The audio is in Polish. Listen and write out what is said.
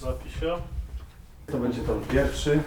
w zapisie. To będzie ton pierwszy.